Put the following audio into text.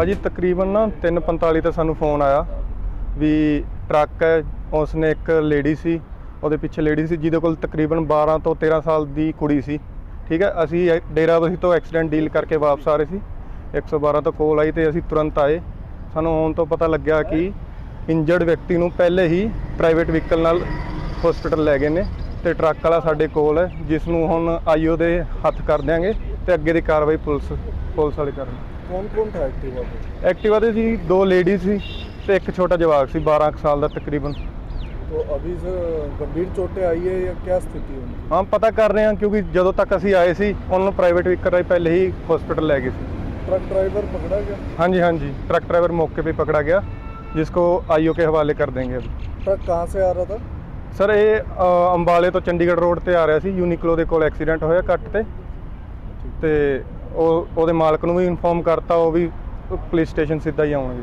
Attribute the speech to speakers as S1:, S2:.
S1: ਭਾਜੀ ਤਕਰੀਬਨ ਨਾ 3:45 ਤੇ ਸਾਨੂੰ ਫੋਨ ਆਇਆ ਵੀ ਟਰੱਕ ਹੈ, ਉਸਨੇ ਇੱਕ ਲੇਡੀ ਸੀ, ਉਹਦੇ ਪਿੱਛੇ ਲੇਡੀ ਸੀ, ਜਿਹਦੇ ਕੋਲ ਤਕਰੀਬਨ 12 ਤੋਂ 13 ਸਾਲ ਦੀ ਕੁੜੀ ਸੀ, ਠੀਕ ਹੈ? ਅਸੀਂ ਡੇਰਾਬਸੀ ਤੋਂ ਐਕਸੀਡੈਂਟ ਡੀਲ ਕਰਕੇ ਵਾਪਸ ਆ ਰਹੇ ਸੀ। 112 ਤੋਂ ਕੋਲ ਆਈ ਤੇ ਅਸੀਂ ਤੁਰੰਤ ਆਏ। ਸਾਨੂੰ ਆਉਣ ਤੋਂ ਪਤਾ ਲੱਗਿਆ ਕਿ ਇੰਜਰਡ ਵਿਅਕਤੀ ਨੂੰ ਪਹਿਲੇ ਹੀ ਪ੍ਰਾਈਵੇਟ ਵਹੀਕਲ ਨਾਲ ਹਸਪੀਟਲ ਲੈ ਗਏ ਨੇ ਤੇ ਟਰੱਕ ਵਾਲਾ ਸਾਡੇ ਕੋਲ ਹੈ, ਜਿਸ ਨੂੰ ਹੁਣ ਆਈਓ ਦੇ ਹੱਥ ਕਰ ਦਿਆਂਗੇ ਤੇ ਅੱਗੇ ਦੀ ਕਾਰਵਾਈ ਪੁਲਿਸ ਪੁਲਿਸ ਵਾਲੇ ਕਰਨ
S2: कौन कौन था एक्टिवा पे
S1: ਐਕਟਿਵਾ ਦੇ ਸੀ ਦੋ ਲੇਡੀ ਸੀ ਤੇ ਇੱਕ ਛੋਟਾ ਜਵਾਕ ਸੀ 12 ਕੁ ਸਾਲ ਦਾ ਤਕਰੀਬਨ
S2: तो अभी से गंभीर चोटें आई है या क्या स्थिति है उनकी
S1: ਹਾਂ ਪਤਾ ਕਰ ਰਹੇ ਹਾਂ ਕਿਉਂਕਿ ਜਦੋਂ ਤੱਕ ਅਸੀਂ ਆਏ ਸੀ ਉਹਨਾਂ ਨੂੰ ਪ੍ਰਾਈਵੇਟ ਵਹੀਕਲ ਰਾਹੀਂ ਪਹਿਲੇ ਹੀ ਹਸਪੀਟਲ ਲੈ ਗਏ ਸੀ
S2: ट्रक ड्राइवर पकड़ा गया
S1: ਹਾਂਜੀ ਹਾਂਜੀ ट्रक ड्राइवर मौके पे पकड़ा गया जिसको आईओ के हवाले कर देंगे अभी
S2: ट्रक कहाँ से आ रहा था
S1: ਸਰ ਇਹ ਅ, ਅੰਬਾਲੇ ਤੋਂ ਚੰਡੀਗੜ੍ਹ ਰੋਡ ਤੇ ਆ ਰਿਹਾ ਸੀ ਯੂਨੀਕਲੋ ਦੇ ਕੋਲ ਐਕਸੀਡੈਂਟ ਹੋਇਆ ਕੱਟ ਤੇ ਤੇ ਉਹ ਉਹਦੇ ਮਾਲਕ ਨੂੰ ਵੀ ਇਨਫੋਰਮ ਕਰਤਾ ਉਹ ਵੀ ਪੁਲਿਸ ਸਟੇਸ਼ਨ ਸਿੱਧਾ ਹੀ ਆਉਣਗੇ।